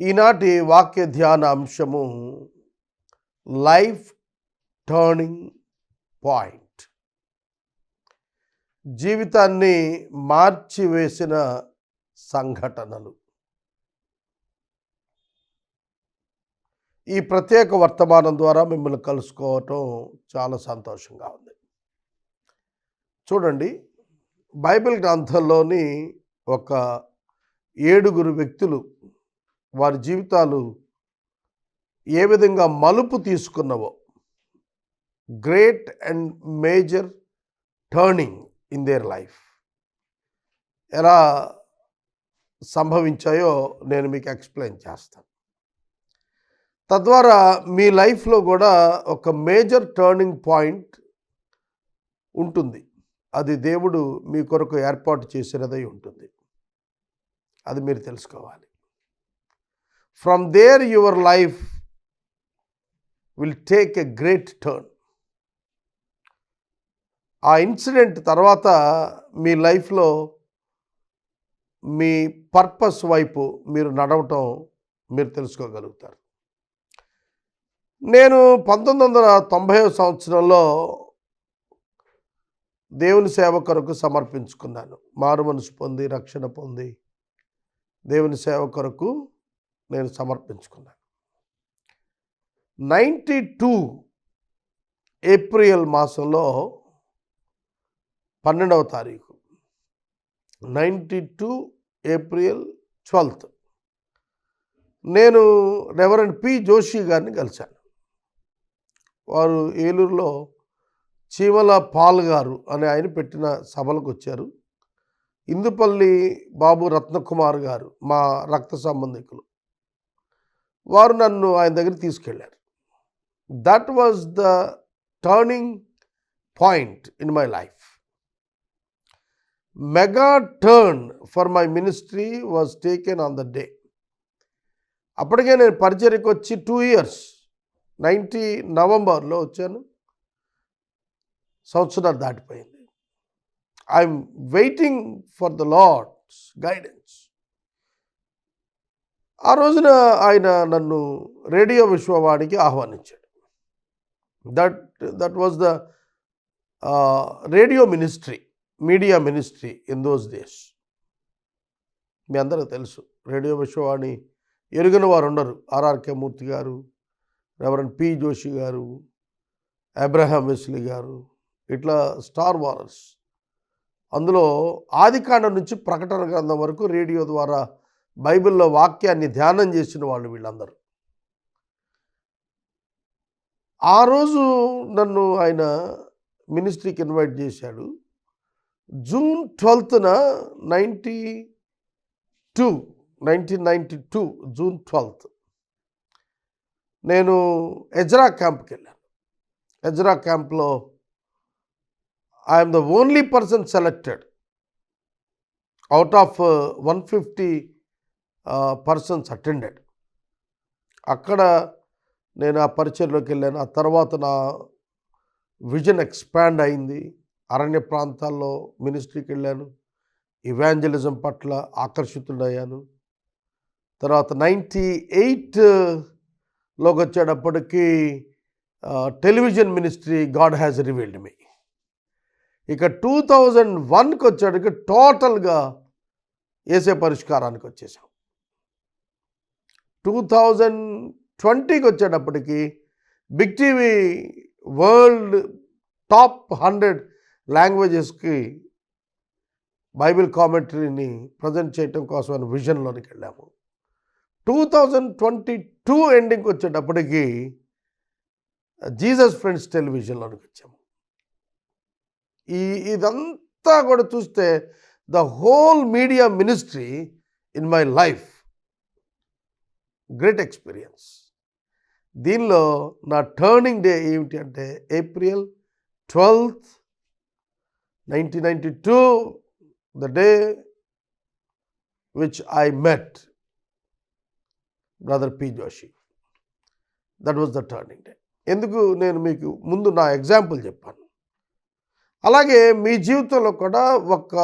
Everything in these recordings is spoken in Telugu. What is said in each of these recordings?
ఈనాటి వాక్య ధ్యాన అంశము లైఫ్ టర్నింగ్ పాయింట్. జీవితాన్ని మార్చివేసిన సంఘటనలు. ఈ ప్రత్యేక వర్తమానం ద్వారా మిమ్మల్ని కలుసుకోవటం చాలా సంతోషంగా ఉంది. చూడండి బైబిల్ గ్రంథంలోని ఒక ఏడుగురు వ్యక్తులు వారి జీవితాలు ఏ విధంగా మలుపు తీసుకున్నవో. Great and major turning in their life ఎలా సంభవించాయో నేను మీకు ఎక్స్ప్లెయిన్ చేస్తాను. తద్వారా మీ లైఫ్లో కూడా ఒక మేజర్ టర్నింగ్ పాయింట్ ఉంటుంది. అది దేవుడు మీ కొరకు ఏర్పాటు చేసినదై ఉంటుంది. అది మీరు తెలుసుకోవాలి. From there your life will take a great turn ఆ ఇన్సిడెంట్ తర్వాత మీ లైఫ్లో మీ పర్పస్ వైపు మీరు నడవటం మీరు తెలుసుకోగలుగుతారు. నేను పంతొమ్మిది వందల తొంభై సంవత్సరంలో దేవుని సేవ కొరకు సమర్పించుకున్నాను. మారు మనసు పొంది రక్షణ పొంది దేవుని సేవ కొరకు నేను సమర్పించుకున్నాను. నైంటీ టూ ఏప్రిల్ మాసంలో పన్నెండవ తారీఖు నైంటీ టూ ఏప్రిల్ ట్వెల్త్ నేను రెవరెండ్ పి జోషి గారిని కలిశాను. వారు ఏలూరులో చీమల పాల్ గారు అనే ఆయన పెట్టిన సభలకు వచ్చారు. ఇందుపల్లి బాబు రత్నకుమార్ గారు మా రక్త సంబంధికులు. వారు నన్ను ఆయన దగ్గర తీసుకెళ్ళారు. That was the turning point in my life mega turn for my ministry was taken on the day అప్పటికే నేను పరిచర్యకు వచ్చి టూ ఇయర్స్ నైంటీ నవంబర్లో వచ్చాను. సంవత్సరాలు దాటిపోయింది. I'm waiting for the Lord's guidance ఆ రోజున ఆయన నన్ను రేడియో విశ్వవాణికి ఆహ్వానించాడు. That that was the radio ministry media ministry in those days మీ అందరూ తెలుసు రేడియో విశ్వవాణి ఎరుగని వారు ఉండరు. ఆర్ఆర్కే మూర్తి గారు రెవరెంట్ పి జోషి గారు అబ్రహాం వెస్లీ గారు ఇట్లా స్టార్ వారర్స్ అందులో ఆదికాండం నుంచి ప్రకటన గ్రంథం వరకు రేడియో ద్వారా బైబిల్లో వాక్యాన్ని ధ్యానం చేసిన వాళ్ళు వీళ్ళందరూ. ఆ రోజు నన్ను ఆయన మినిస్ట్రీకి ఇన్వైట్ చేశాడు. June ట్వెల్త్న ninety two nineteen ninety two June twelfth. నేను ఎజ్రా క్యాంప్కి వెళ్ళాను. ఎజ్రా క్యాంప్లో I'm the only person selected. Out of one fifty persons attended. అక్కడ నేను ఆ పరిచయలోకి వెళ్ళాను. ఆ తర్వాత నా విజన్ ఎక్స్పాండ్ అయింది. అరణ్య ప్రాంతాల్లో మినిస్ట్రీకి వెళ్ళాను. ఇవాంజలిజం పట్ల ఆకర్షితుడయ్యాను. తర్వాత నైంటీ ఎయిట్లోకి వచ్చేటప్పటికి television ministry God has revealed me. ఇక టూ థౌజండ్ వన్కి వచ్చేటప్పటికి టోటల్గా వేసే పరిష్కారానికి వచ్చేసాం. టూ థౌజండ్ ట్వంటీకి వచ్చేటప్పటికి Big TV world top hundred లాంగ్వేజెస్కి Bible కామెంటరీని ప్రజెంట్ చేయటం కోసం అని విజన్లోనికి వెళ్ళాము. టూ థౌజండ్ ట్వంటీ టూ ఎండింగ్కి వచ్చేటప్పటికి జీసస్ ఫ్రెండ్స్ టెలివిజన్లోనికి వచ్చాము. ఈ ఇదంతా కూడా చూస్తే the whole media ministry in my life great experience. దీనిలో నా టర్నింగ్ డే ఏమిటి అంటే April twelfth nineteen ninety two the day which I met brother P Joshi. That was the turning day. ఎందుకు నేను మీకు ముందు నా ఎగ్జాంపుల్ చెప్పాను. అలాగే మీ జీవితంలో కూడా ఒక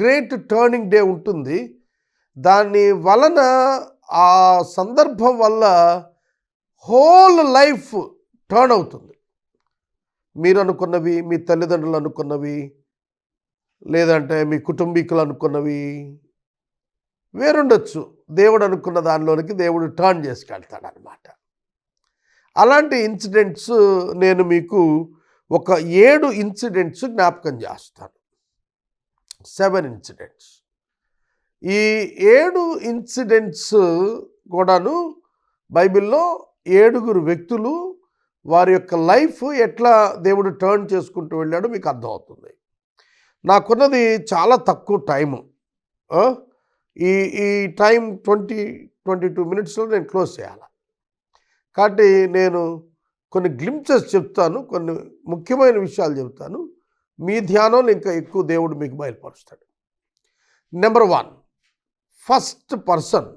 గ్రేట్ టర్నింగ్ డే ఉంటుంది. దాని వలన ఆ సందర్భం వల్ల హోల్ లైఫ్ టర్న్ అవుతుంది. మీరు అనుకున్నవి మీ తల్లిదండ్రులు అనుకున్నవి లేదంటే మీ కుటుంబీకులు అనుకున్నవి వేరుండొచ్చు. దేవుడు అనుకున్న దానిలోనికి దేవుడు టర్న్ చేసుకెళ్తాడు అనమాట అలాంటి ఇన్సిడెంట్స్ నేను మీకు ఒక ఏడు ఇన్సిడెంట్స్ జ్ఞాపకం చేస్తాను. Seven incidents. ఈ ఏడు ఇన్సిడెంట్స్ కూడాను బైబిల్లో ఏడుగురు వ్యక్తులు వారి యొక్క లైఫ్ ఎట్లా దేవుడు టర్న్ చేసుకుంటూ వెళ్ళాడో మీకు అర్థమవుతుంది. నాకున్నది చాలా తక్కువ టైము. ఈ ఈ టైం ట్వంటీ ట్వంటీ టూ మినిట్స్లో నేను క్లోజ్ చేయాలి? కాబట్టి నేను కొన్ని గ్లింప్సెస్ చెప్తాను కొన్ని ముఖ్యమైన విషయాలు చెప్తాను. మీ ధ్యానంలో ఇంకా ఎక్కువ దేవుడు మీకు బయలుపరుస్తాడు. Number one first person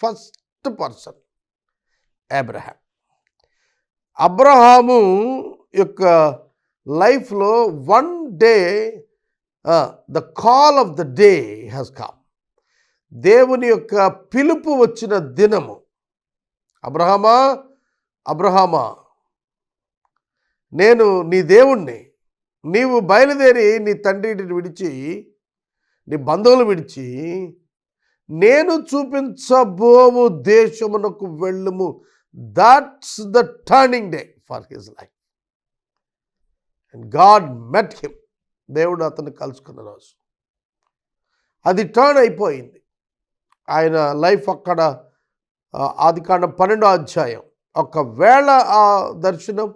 first person Abraham. Abraham యొక్క లైఫ్లో one day the call of the day has come. దేవుని యొక్క పిలుపు వచ్చిన దినము. అబ్రహమా అబ్రహమా నేను నీ దేవుణ్ణి నీవు బయలుదేరి నీ తండ్రిని విడిచి నీ బంధువులు విడిచి నేను చూపించబోవు దేశమునకు వెళ్ళము. That's the turning day for his life and God met him దేవుడు అతను కలుసుకున్న రోజు. అది టర్న్ అయిపోయింది. ఆయన లైఫ్ అక్కడ అది కాండం పన్నెండో అధ్యాయం. ఒకవేళ ఆ దర్శనం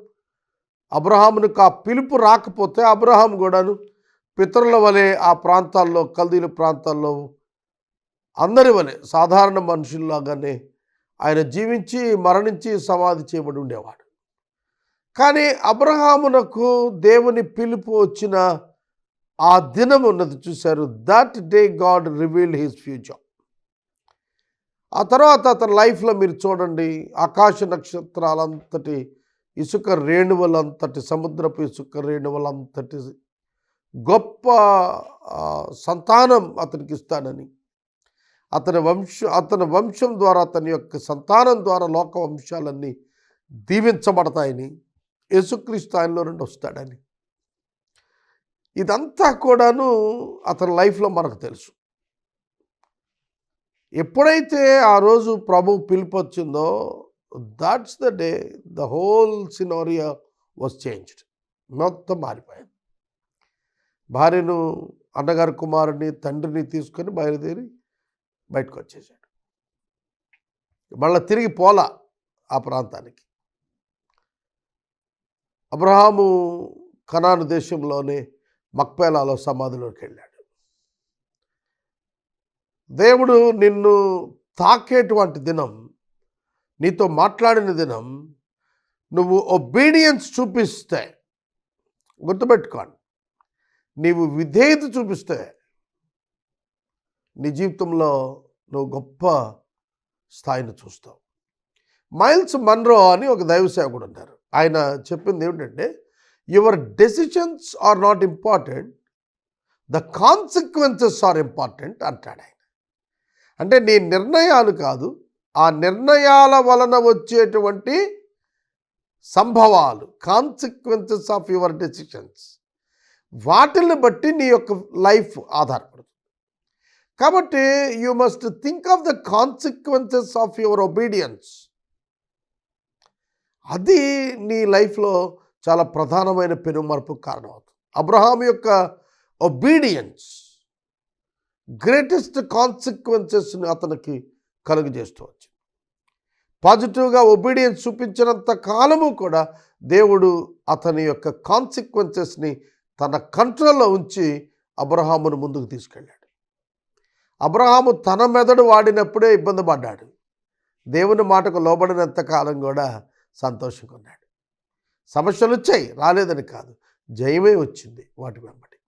అబ్రహామునికి ఆ పిలుపు రాకపోతే అబ్రహాం కూడాను పితరుల వలె ఆ ప్రాంతాల్లో కల్దీల ప్రాంతాల్లో అందరి వలె సాధారణ మనుషుల్లాగానే ఆయన జీవించి మరణించి సమాధి చేయబడి ఉండేవాడు. కానీ అబ్రహామునకు దేవుని పిలుపు వచ్చిన ఆ దినం ఉన్నది చూశారు. That day God revealed his future ఆ తర్వాత అతని లైఫ్లో మీరు చూడండి. ఆకాశ నక్షత్రాలంతటి ఇసుక రేణువులంతటి సముద్రపు ఇసుక రేణువులంతటి గొప్ప సంతానం అతనికి ఇస్తానని. అతని వంశ అతని వంశం ద్వారా అతని యొక్క సంతానం ద్వారా లోక వంశాలన్నీ దీవించబడతాయని యేసుక్రీస్తు ఆయనలో నుండి వస్తాడని. ఇదంతా కూడాను అతని లైఫ్లో మనకు తెలుసు. ఎప్పుడైతే ఆ రోజు ప్రభు పిలుపు వచ్చిందో that's the day the whole scenario was changed. మొత్తం మారిపోయింది. భార్యను అన్నగారి కుమారుని తండ్రిని తీసుకొని బయలుదేరి బయటకు వచ్చేసాడు మళ్ళీ తిరిగి పోలా ఆ ప్రాంతానికి. అబ్రహాము కనాను దేశంలోనే మక్పేలాలో సమాధిలోకి వెళ్ళాడు దేవుడు నిన్ను తాకేటువంటి దినం నీతో మాట్లాడిన దినం నువ్వు ఒబీడియన్స్ చూపిస్తే గుర్తుపెట్టుకోండి నీవు విధేయత చూపిస్తే నీ జీవితంలో నువ్వు గొప్ప స్థాయిని చూస్తావు. మైల్స్ మన్రో అని ఒక దైవ సేవకుడు ఉన్నారు. ఆయన చెప్పింది ఏమిటంటే your decisions are not important the consequences are important అంటాడు ఆయన. అంటే నీ నిర్ణయాలు కాదు ఆ నిర్ణయాల వలన వచ్చేటువంటి సంభవాలు కాన్సిక్వెన్సెస్ ఆఫ్ యువర్ డెసిషన్స్ వాటిని బట్టి నీ యొక్క లైఫ్ ఆధారపడుతుంది. కాబట్టి you must think of the consequences of your obedience అది నీ లైఫ్లో చాలా ప్రధానమైన పెనుమార్పు కారణమవుతుంది. అబ్రహాం యొక్క ఒబీడియన్స్ గ్రేటెస్ట్ కాన్సిక్వెన్సెస్ని అతనికి కలుగజేస్తూ వచ్చింది. పాజిటివ్గా ఒబీడియన్స్ చూపించినంత కాలము కూడా దేవుడు అతని యొక్క కాన్సిక్వెన్సెస్ని తన కంట్రోల్లో ఉంచి అబ్రహామును ముందుకు తీసుకెళ్ళాడు. అబ్రహాము తన మెదడు వాడినప్పుడే ఇబ్బంది పడ్డాడు. దేవుని మాటకు లోబడినంత కాలం కూడా సంతోషంగా ఉన్నాడు సమస్యలు వచ్చాయి రాలేదని కాదు. జయమే వచ్చింది వాటి వెంబడి.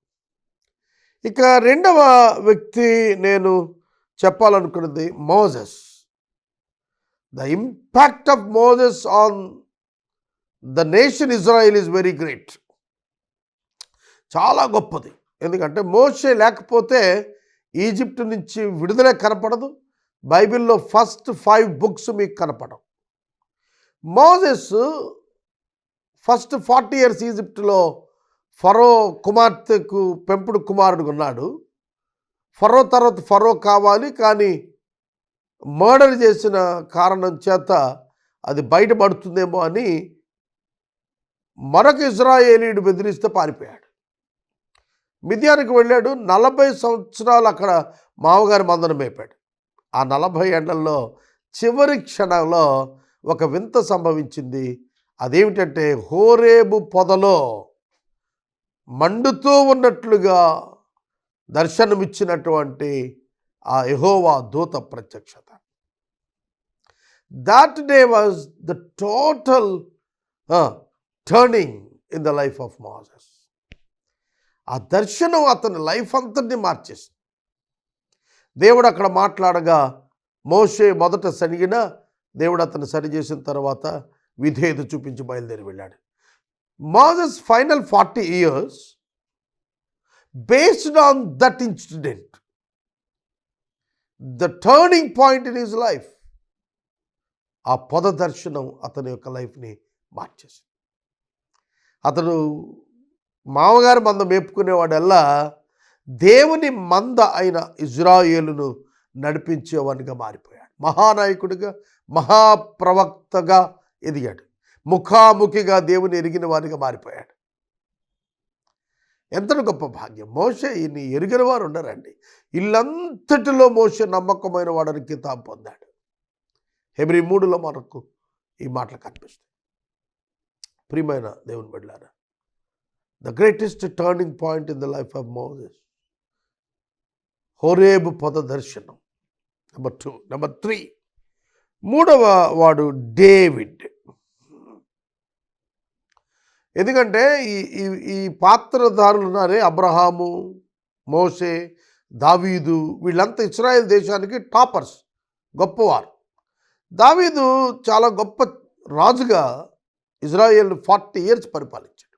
ఇక రెండవ వ్యక్తి నేను చెప్పాలనుకున్నది Moses. The impact of Moses on the nation Israel is very great చాలా గొప్పది. ఎందుకంటే మోసే లేకపోతే ఈజిప్ట్ నుంచి విడుదల కనపడదు. బైబిల్లో ఫస్ట్ ఫైవ్ బుక్స్ మీకు కనపడవు. మోజెస్ ఫస్ట్ ఫార్టీ ఇయర్స్ ఈజిప్ట్లో ఫరో కుమార్తెకు పెంపుడు కుమారుడు ఉన్నాడు. ఫరో తర్వాత ఫరో కావాలి కానీ మర్డర్ చేసిన కారణం చేత అది బయటపడుతుందేమో అని మరొక ఇజ్రాయేలీడు బెదిరిస్తే పారిపోయాడు. మిథ్యానికి వెళ్ళాడు. నలభై సంవత్సరాలు అక్కడ మామగారి మందనం మేపాడు. ఆ నలభై ఏళ్ళలో చివరి క్షణంలో ఒక వింత సంభవించింది. అదేమిటంటే హోరేబు పొదలో మండుతూ ఉన్నట్లుగా దర్శనమిచ్చినటువంటి ఆ యహోవా దూత ప్రత్యక్షత. That day was the total turning in the life of Moses ఆ దర్శనం అతని లైఫ్ అంతటిని మార్చేసింది. దేవుడు అక్కడ మాట్లాడగా మోషే మొదట సనిగిన దేవుడు అతను సరిచేసిన తర్వాత విధేయత చూపించి బయలుదేరి వెళ్ళాడు. Moses final forty years based on that incident the turning point in his life ఆ పొద దర్శనం అతని యొక్క లైఫ్ని మార్చేసింది. అతడు మామగారి మంద మేపుకునేవాడల్లా దేవుని మంద అయిన ఇజ్రాయేలును నడిపించేవాడిగా మారిపోయాడు. మహానాయకుడిగా మహాప్రవక్తగా ఎదిగాడు. ముఖాముఖిగా దేవుని ఎరిగిన వారిగా మారిపోయాడు. ఎంత గొప్ప భాగ్యం! మోసే ఇన్ని ఎరిగిన వారు ఉండరండి. ఇల్లంతటిలో మోసే నమ్మకమైన వాడని కితాబు పొందాడు. హెబ్రి మూడులో మనకు ఈ మాటలు కనిపిస్తాయి. ప్రియమైన దేవుని బిడ్డారా the greatest turning point in the life of Moses Horeb పద దర్శనం నెంబర్ టూ నెంబర్ త్రీ మూడవ వాడు డేవిడ్ ఎందుకంటే ఈ ఈ ఈ పాత్రధారులు ఉన్నారే అబ్రహాము మోసే దావీదు వీళ్ళంతా ఇస్రాయేల్ దేశానికి టాపర్స్ గొప్పవారు. దావీదు చాలా గొప్ప రాజుగా ఇజ్రాయెల్ ఫార్టీ ఇయర్స్ పరిపాలించాడు.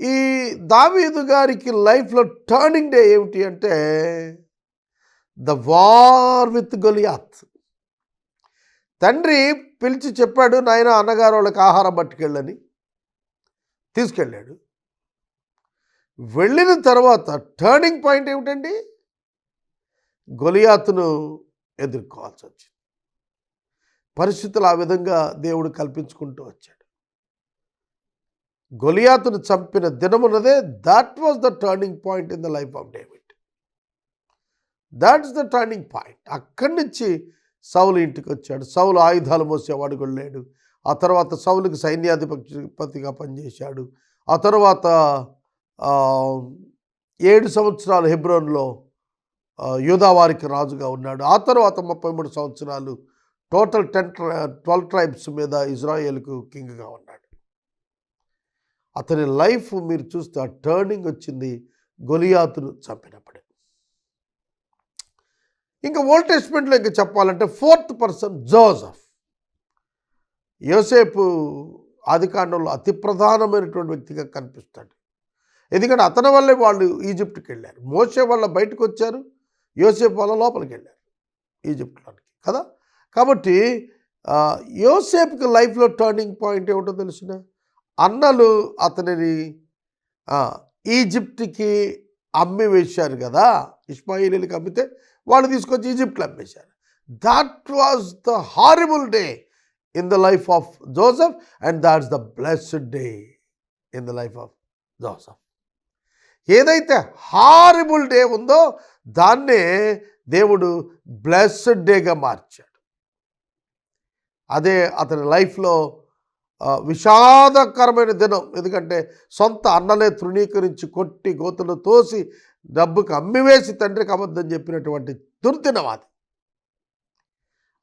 ఈ దావీదు గారికి లైఫ్లో టర్నింగ్ డే ఏమిటి అంటే ద వార్ విత్ గొలియాత్. తండ్రి పిలిచి చెప్పాడు నాయన అన్నగారు వాళ్ళకి ఆహారం పట్టుకెళ్ళని. తీసుకెళ్ళాడు. వెళ్ళిన తర్వాత టర్నింగ్ పాయింట్ ఏమిటండి? గొలియాతును ఎదుర్కోవాల్సి వచ్చింది. పరిస్థితులు ఆ విధంగా దేవుడు కల్పించుకుంటూ వచ్చాడు. గొలియాతును చంపిన దినమున్నదే that was the turning point in the life of David that's the turning point అక్కడి నుంచి సౌలు ఇంటికి వచ్చాడు. సౌలు ఆయుధాలు మోసేవాడు కూడా లేడు. ఆ తర్వాత సౌలుకి సైన్యాధిపతిగా పనిచేశాడు. ఆ తర్వాత ఏడు సంవత్సరాలు హెబ్రోన్లో యూదావారికి రాజుగా ఉన్నాడు. ఆ తర్వాత ముప్పై మూడు సంవత్సరాలు టోటల్ టెన్ ట్వెల్వ్ ట్రైబ్స్ మీద ఇజ్రాయేల్కు కింగ్గా ఉన్నాడు. అతని లైఫ్ మీరు చూస్తే ఆ టర్నింగ్ వచ్చింది గొలియాతును చంపినప్పుడే. ఇంకా ఓల్డ్ టెస్ట్మెంట్లో ఇంకా చెప్పాలంటే ఫోర్త్ పర్సన్ జోసఫ్. యోసేపు ఆదికాండంలో అతి ప్రధానమైనటువంటి వ్యక్తిగా కనిపిస్తాడు. ఎందుకంటే అతని వల్లే వాళ్ళు ఈజిప్ట్కి వెళ్ళారు. మోసే వల్ల బయటకు వచ్చారు. యోసేపు వల్ల లోపలికి వెళ్ళారు ఈజిప్ట్లోనికి కదా? కాబట్టి యోసేపుకి లైఫ్లో టర్నింగ్ పాయింట్ ఏమిటో తెలిసిన? అన్నలు అతనిని ఈజిప్ట్కి అమ్మి వేశారు కదా ఇస్మాయిలీలకి అమ్మితే వాళ్ళు తీసుకొచ్చి ఈజిప్ట్లో అమ్మేశారు. That was the horrible day in the life of Joseph and that's the blessed day in the life of Joseph ఏదైతే హారిబుల్ డే ఉందో దాన్నే దేవుడు బ్లెస్డ్ డేగా మార్చాడు. అదే అతని లైఫ్లో విషాదకరమైన దినం. ఎందుకంటే సొంత అన్నలే తృణీకరించి కొట్టి గోతులు తోసి డబ్బుకి అమ్మివేసి తండ్రికి అబద్ధం చెప్పినటువంటి దుర్దినం అది.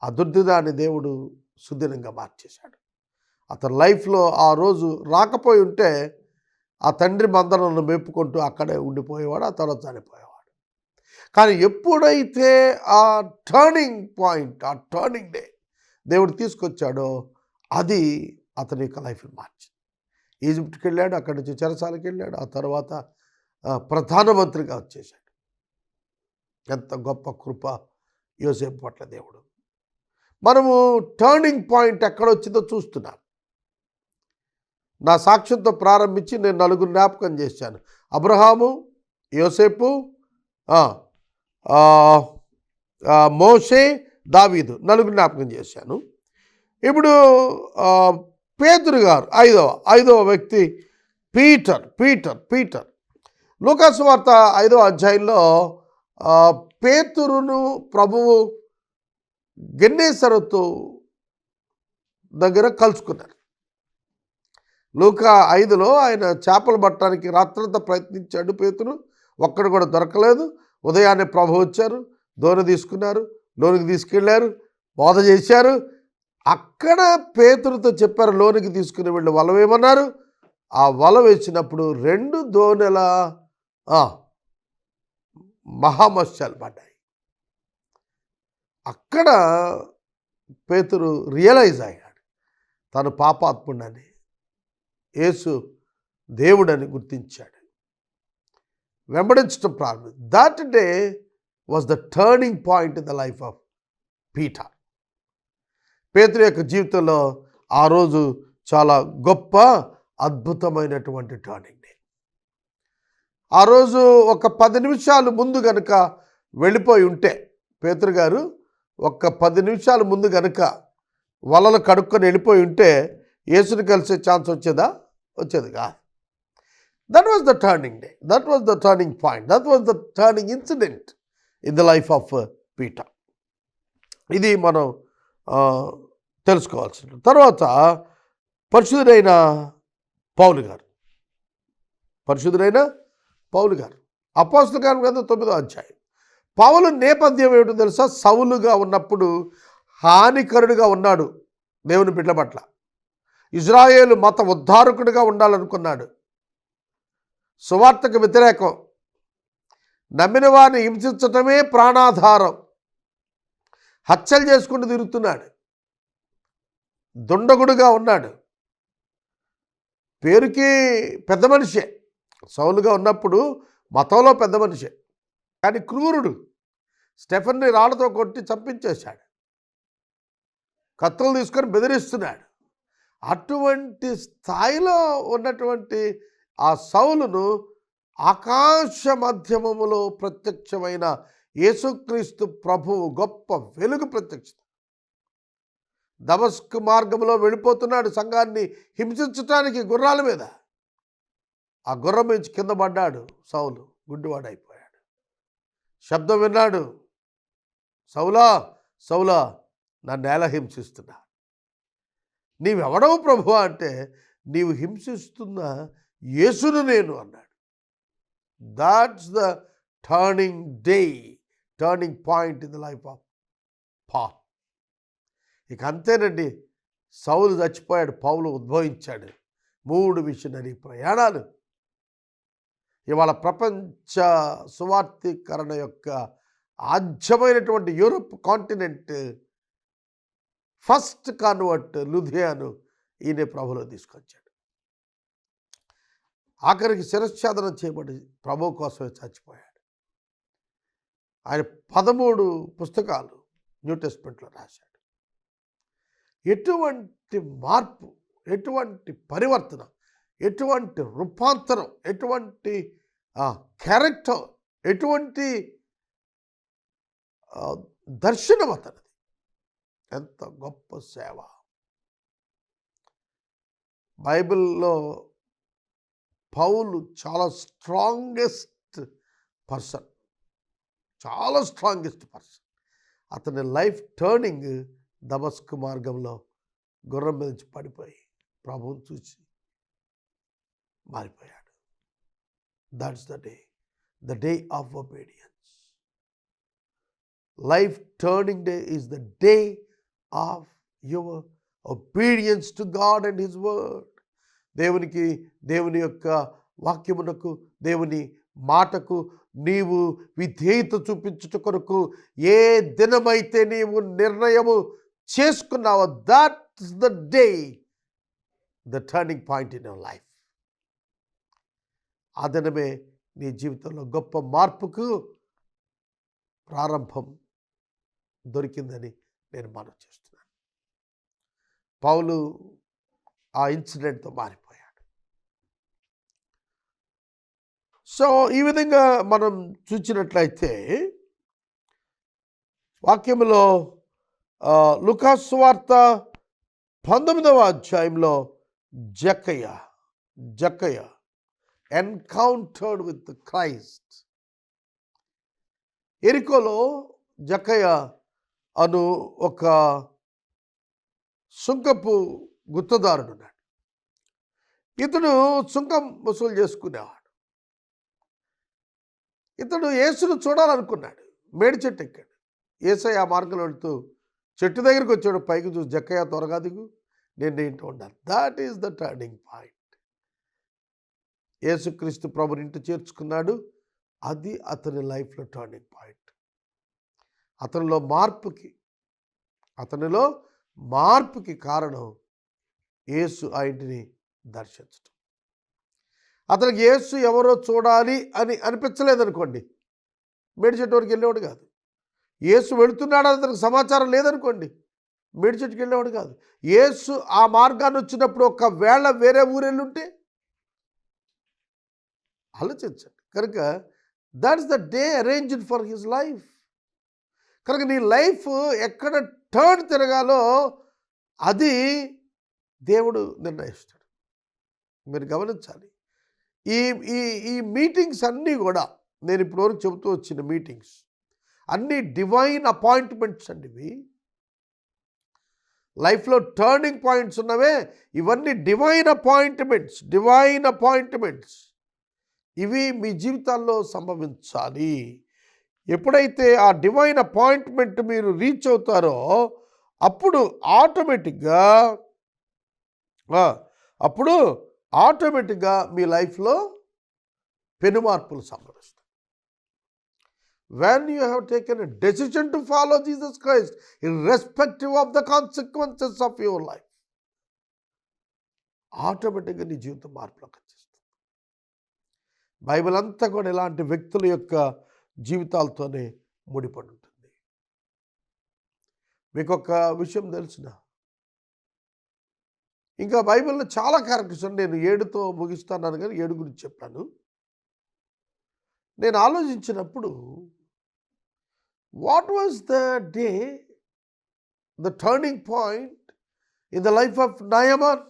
ఆ దుర్దినాన్ని దేవుడు సుదినంగా మార్చేశాడు. అతని లైఫ్లో ఆ రోజు రాకపోయి ఉంటే ఆ తండ్రి మందలను మెప్పుకుంటూ అక్కడే ఉండిపోయేవాడు ఆ తర్వాత చనిపోయేవాడు. కానీ ఎప్పుడైతే ఆ టర్నింగ్ పాయింట్ ఆ టర్నింగ్ డే దేవుడు తీసుకొచ్చాడో అది అతని యొక్క లైఫ్ని మార్చింది. ఈజిప్ట్కి వెళ్ళాడు అక్కడి నుంచి చెరసాలకు వెళ్ళాడు ఆ తర్వాత ప్రధానమంత్రిగా వచ్చేసాడు ఎంత గొప్ప కృప యోసేపు పట్ల దేవుడు. మనము టర్నింగ్ పాయింట్ ఎక్కడొచ్చిందో చూస్తున్నాం. నా సాక్ష్యంతో ప్రారంభించి నేను నలుగురు జ్ఞాపకం చేశాను. అబ్రహాము యోసేపు మోషే దావీదు నలుగురు జ్ఞాపకం చేశాను. ఇప్పుడు పేతురు గారు ఐదవ ఐదవ వ్యక్తి పీటర్ పీటర్ పీటర్. లూకాసు వార్త ఐదవ అధ్యాయంలో పేతురును ప్రభువు గెన్నేసరతు దగ్గర కలుసుకున్నారు. లూకా ఐదులో ఆయన చేపలు పట్టడానికి రాత్రంతా ప్రయత్నించాడు పేతురు. ఒక్కడు కూడా దొరకలేదు. ఉదయాన్నే ప్రభు వచ్చారు. దోణి తీసుకున్నారు. లోనికి తీసుకెళ్ళారు బోధ చేశారు. అక్కడ పేతురుతో చెప్పారు లోనికి తీసుకుని వెళ్ళి వల వేయమన్నారు ఆ వల వేసినప్పుడు రెండు దోనెల మహామత్స్యాలు పడ్డాయి. అక్కడ పేతురు రియలైజ్ అయ్యాడు. తను పాపాత్ముడని యేసు దేవుడని గుర్తించాడు. వెంబడించడం ప్రారంభం. That day was the turning point in the life of Peter పేతురు యొక్క జీవితంలో ఆ రోజు చాలా గొప్ప అద్భుతమైనటువంటి టర్నింగ్ డే ఆ రోజు ఒక పది నిమిషాలు ముందు కనుక వెళ్ళిపోయి ఉంటే పేతురు గారు ఒక పది నిమిషాల ముందు కనుక వలలు కడుక్కొని వెళ్ళిపోయి ఉంటే యేసుని కలిసే ఛాన్స్ వచ్చేదా? వచ్చేది కాదు. That was the turning day that was the turning point that was the turning incident in the life of Peter ఇది మనం ఆ, తెలుసుకోవాల్సిన తర్వాత పరిశుద్ధుడైన పౌలు గారు. పరిశుద్ధుడైన పౌలు గారు. అపోస్తుల గారు గ్రంథం తొమ్మిదో అధ్యాయం. పౌలు నేపథ్యం ఏమిటో తెలుసా? సౌలుగా ఉన్నప్పుడు హానికరుడుగా ఉన్నాడు దేవుని బిడ్డ పట్ల. ఇజ్రాయేల్ మత ఉద్ధారకుడిగా ఉండాలనుకున్నాడు. సువార్తకు వ్యతిరేకం. నమ్మిన వారిని హింసించటమే ప్రాణాధారం. హత్యలు చేసుకుంటూ తిరుగుతున్నాడు. దుండగుడుగా ఉన్నాడు. పేరుకి పెద్ద మనిషే. సౌలుగా ఉన్నప్పుడు మతంలో పెద్ద మనిషే. కానీ క్రూరుడు స్టెఫన్ని రాళ్ళతో కొట్టి చంపించేశాడు. కత్తులు తీసుకొని బెదిరిస్తున్నాడు. అటువంటి స్థాయిలో ఉన్నటువంటి ఆ సౌలును ఆకాశ మధ్యమములో ప్రత్యక్షమైన యేసుక్రీస్తు ప్రభువు గొప్ప వెలుగు ప్రత్యక్షత. దమస్క్ మార్గంలో వెళ్ళిపోతున్నాడు సంఘాన్ని హింసించటానికి గుర్రాల మీద. ఆ గుర్రం నుంచి కింద పడ్డాడు సౌలు గుడ్డివాడైపోయాడు. శబ్దం విన్నాడు సౌలా సౌలా నన్ను ఎలా హింసిస్తున్నా? నీవెవడవు ప్రభు అంటే నీవు హింసిస్తున్న యేసును నేను అన్నాడు. That's the turning day turning point in the life of Paul ఇక అంతేనండి సౌలు చచ్చిపోయాడు పౌలు ఉద్భవించాడు. మూడు మిషనరీ ప్రయాణాలు. ఇవాళ ప్రపంచ సువార్థీకరణ యొక్క ఆద్యమైనటువంటి యూరప్ కాంటినెంట్ ఫస్ట్ కాన్వర్ట్ లుధియాను ఈయన ప్రభులో తీసుకొచ్చాడు. ఆఖరికి శిరఛాదనం చేయబడి ప్రభు కోసమే చచ్చిపోయాడు. ఆయన పదమూడు పుస్తకాలు న్యూ టెస్ట్మెంట్లో రాశాడు. ఎటువంటి మార్పు ఎటువంటి పరివర్తన ఎటువంటి రూపాంతరం ఎటువంటి క్యారెక్టర్ ఎటువంటి దర్శనం అతనిది. ఎంత గొప్ప సేవ. బైబిల్లో పౌలు చాలా స్ట్రాంగెస్ట్ పర్సన్. చాలా స్ట్రాంగెస్ట్ పర్సన్ అతని లైఫ్ టర్నింగ్ దమస్క్ మార్గంలో గుర్రం మీద నుంచి పడిపోయి ప్రభువుని చూసి మారిపోయాడు. That's the day the day of obedience life turning day is the day of your obedience to God and his word దేవునికి దేవుని యొక్క వాక్యమునకు దేవుని మాటకు నీవు విధేయత చూపించుట కొరకు ఏ దినమైతే నీవు నిర్ణయము చేసుకున్నావో that the day the turning point in your life ఆ దినమే నీ జీవితంలో గొప్ప మార్పుకు ప్రారంభం దొరికిందని నేను మనం చేస్తున్నాను. పౌలు ఆ ఇన్సిడెంట్తో మారిపోయాడు సో ఈ విధంగా మనం చూసినట్లయితే వాక్యంలో లుకాస్వార్త వార్త పంతొమ్మిదవ అధ్యాయంలో జక్కయ్య జక్కయ్య ఎన్కౌంటర్డ్ విత్ క్రైస్ట్. ఎరికోలో జక్కయ్య అను ఒక సుంకపు గుత్తదారుడున్నాడు. ఇతడు సుంకం వసూలు చేసుకునేవాడు. ఇతడు యేసును చూడాలనుకున్నాడు. మేడి చెట్టు ఎక్కాడు. ఏసై ఆ మార్గంలో వెళుతూ చెట్టు దగ్గరికి వచ్చాడు. పైకి చూసి జక్కయ్య త్వరగా దిగు. నేను ఏంటో ఉండాలి. That is the turning point యేసుక్రీస్తు ప్రభుని ఇంటి చేర్చుకున్నాడు. అది అతని లైఫ్లో టర్నింగ్ పాయింట్ అతనిలో మార్పుకి అతనిలో మార్పుకి కారణం యేసు ఆ ఇంటిని దర్శించడం అతనికి యేసు ఎవరో చూడాలి అని అనిపించలేదనుకోండి. మేడి చెట్టు వెళ్ళేవాడు కాదు. యేసు వెళుతున్నాడని అతనికి సమాచారం లేదనుకోండి. మేడిచెట్టుకి వెళ్ళేవాడు కాదు. యేసు ఆ మార్గాన్ని వచ్చినప్పుడు ఒకవేళ వేరే ఊరెళ్ళుంటే ఆలోచించండి. కనుక that is the day arranged for his life కనుక నీ లైఫ్ ఎక్కడ టర్న్ తిరగాలో అది దేవుడు నిర్ణయిస్తాడు. మీరు గమనించాలి. ఈ ఈ ఈ మీటింగ్స్ అన్నీ కూడా నేను ఇప్పటివరకు చెబుతూ వచ్చిన మీటింగ్స్ అన్నీ డివైన్ అపాయింట్మెంట్స్ అండి ఇవి. లైఫ్లో టర్నింగ్ పాయింట్స్ ఉన్నవే ఇవన్నీ డివైన్ అపాయింట్మెంట్స్ డివైన్ అపాయింట్మెంట్స్. ఇవి మీ జీవితాల్లో సంభవించాలి. ఎప్పుడైతే ఆ డివైన్ అపాయింట్మెంట్ మీరు రీచ్ అవుతారో అప్పుడు ఆటోమేటిక్గా అప్పుడు ఆటోమేటిక్గా మీ లైఫ్లో పెనుమార్పులు సంభవిస్తాయి. When you have taken a decision to follow Jesus Christ, irrespective of the consequences of your life, ఆటోమేటిక్గా నీ జీవితం మార్పులోకి వచ్చేస్తుంది. బైబిల్ అంతా కూడా ఇలాంటి వ్యక్తుల యొక్క జీవితాలతోనే ముడిపడి ఉంటుంది. మీకు ఒక విషయం తెలిసిన ఇంకా బైబిల్లో చాలా క్యారెక్టర్స్ ఉన్నాయి. నేను ఏడుతో ముగిస్తాను కానీ ఏడు గురించి చెప్పాను. నేను ఆలోచించినప్పుడు what was the day the turning point in the life of Naaman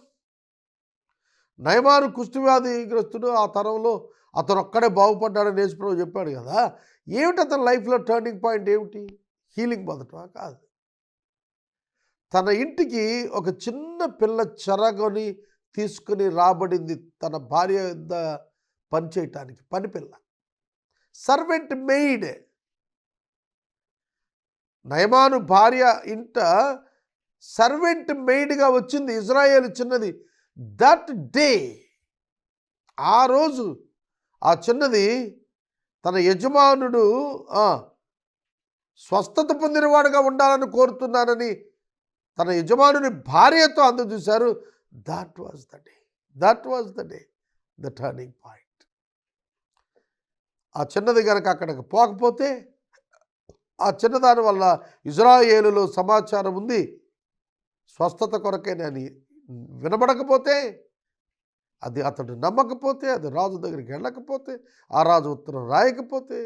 నయమాను కుష్ఠవ్యాధిగ్రస్తుడు ఆ తరంలో అతను ఒక్కడే బాగుపడ్డాడని యేసుప్రభు చెప్పాడు కదా. ఏమిటి అతని లైఫ్లో టర్నింగ్ పాయింట్ ఏమిటి? హీలింగ్ మొదట కాదు. తన ఇంటికి ఒక చిన్న పిల్ల చెరగొని తీసుకుని రాబడింది తన భార్య ఇద్ద పని చేయటానికి పని పిల్ల. Servant maid. నయమాను భార్య ఇంట సర్వెంట్ మెయిడ్గా వచ్చింది ఇజ్రాయేల్ చిన్నది. దట్ డే ఆ రోజు ఆ చిన్నది తన యజమానుడు స్వస్థత పొందినవాడుగా ఉండాలని కోరుతున్నానని తన యజమానుని భార్యతో అందజూశారు. That was the day that was the day the turning point ఆ చిన్నది కనుక అక్కడికి పోకపోతే ఆ చిన్నదాని వల్ల ఇజ్రాయేలులో సమాచారం ఉంది. స్వస్థత కొరకేనని వినబడకపోతే అది అతడు నమ్మకపోతే అది రాజు దగ్గరికి వెళ్ళకపోతే ఆ రాజు ఉత్తరం రాయకపోతే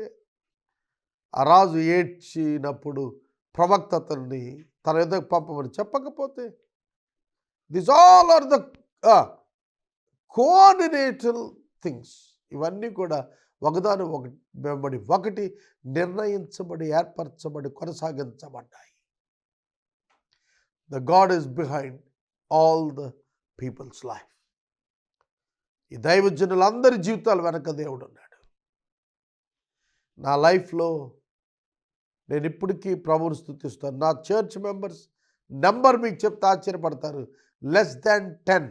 ఆ రాజు ఏడ్చినప్పుడు ప్రవక్త అతన్ని తన యుద్ధకు పంపమని చెప్పకపోతే this all are the coordinated things ఇవన్నీ కూడా ఒకదాని ఒకటి వెంబడి ఒకటి నిర్ణయించబడి ఏర్పరచబడి కొనసాగించబడ్డాయి. The God is behind all the peoples life ఈ దైవజనులందరి జీవితాలు వెనక దేవుడు ఉన్నాడు నా లైఫ్లో నేను ఇప్పటికీ ప్రభువుని స్థుతిస్తాను నా చర్చ్ మెంబర్స్ నెంబర్ మీకు చెప్తే ఆశ్చర్యపడతారు. Less than ten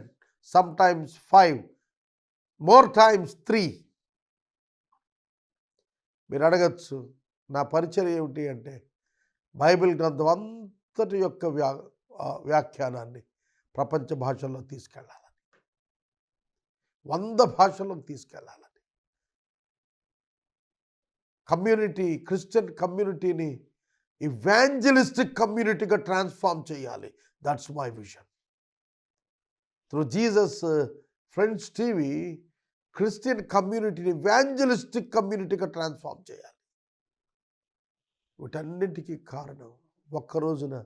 some times five more times three మీరు అడగచ్చు నా పరిచయం ఏమిటి అంటే బైబిల్ గ్రంథం అంతటి యొక్క వ్యా వ్యాఖ్యానాన్ని ప్రపంచ భాషల్లో తీసుకెళ్ళాలని. వంద భాషల్లోకి తీసుకెళ్ళాలని. కమ్యూనిటీ క్రిస్టియన్ కమ్యూనిటీని ఇవాంజలిస్టిక్ కమ్యూనిటీగా ట్రాన్స్ఫార్మ్ చేయాలి. That's my vision through Jesus friends TV Christian కమ్యూనిటీని evangelistic కమ్యూనిటీగా ట్రాన్స్ఫార్మ్ చేయాలి. వీటన్నిటికీ కారణం ఒక్క రోజున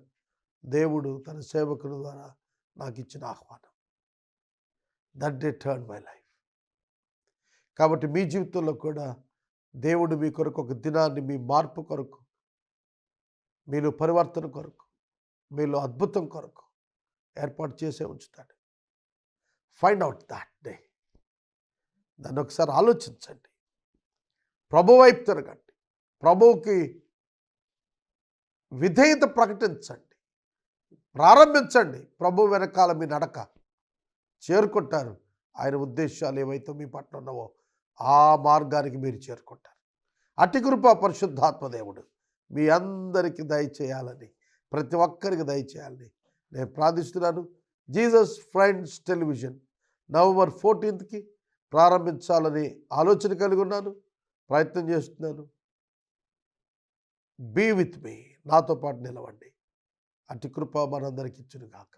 దేవుడు తన సేవకుల ద్వారా నాకు ఇచ్చిన ఆహ్వానం. That day turn my life కాబట్టి మీ జీవితంలో కూడా దేవుడు మీ కొరకు ఒక దినాన్ని మీ మార్పు కొరకు మీలో పరివర్తన కొరకు మీలో అద్భుతం కొరకు ఏర్పాటు చేసే ఉంచుతాడు. ఫైండ్ అవుట్ దాట్ డే దాన్ని ఒకసారి ఆలోచించండి. ప్రభు వైపు తిరగండి. ప్రభువుకి విధేయత ప్రకటించండి. ప్రారంభించండి. ప్రభు వెనకాల మీ నడక. చేరుకుంటారు. ఆయన ఉద్దేశాలు ఏవైతే మీ పట్ల ఉన్నావో ఆ మార్గానికి మీరు చేరుకుంటారు. అట్టి కృప పరిశుద్ధాత్మదేవుడు మీ అందరికీ దయచేయాలని ప్రతి ఒక్కరికి దయచేయాలని నేను ప్రార్థిస్తున్నాను. జీసస్ ఫ్రెండ్స్ టెలివిజన్ నవంబర్ ఫోర్టీన్త్కి ప్రారంభించాలని ఆలోచన కలిగి ఉన్నాను. ప్రయత్నం చేస్తున్నాను. బీ విత్ మీ నాతో పాటు నిలవండి. అట్టి కృప మనందరికి ఇచ్చును గాక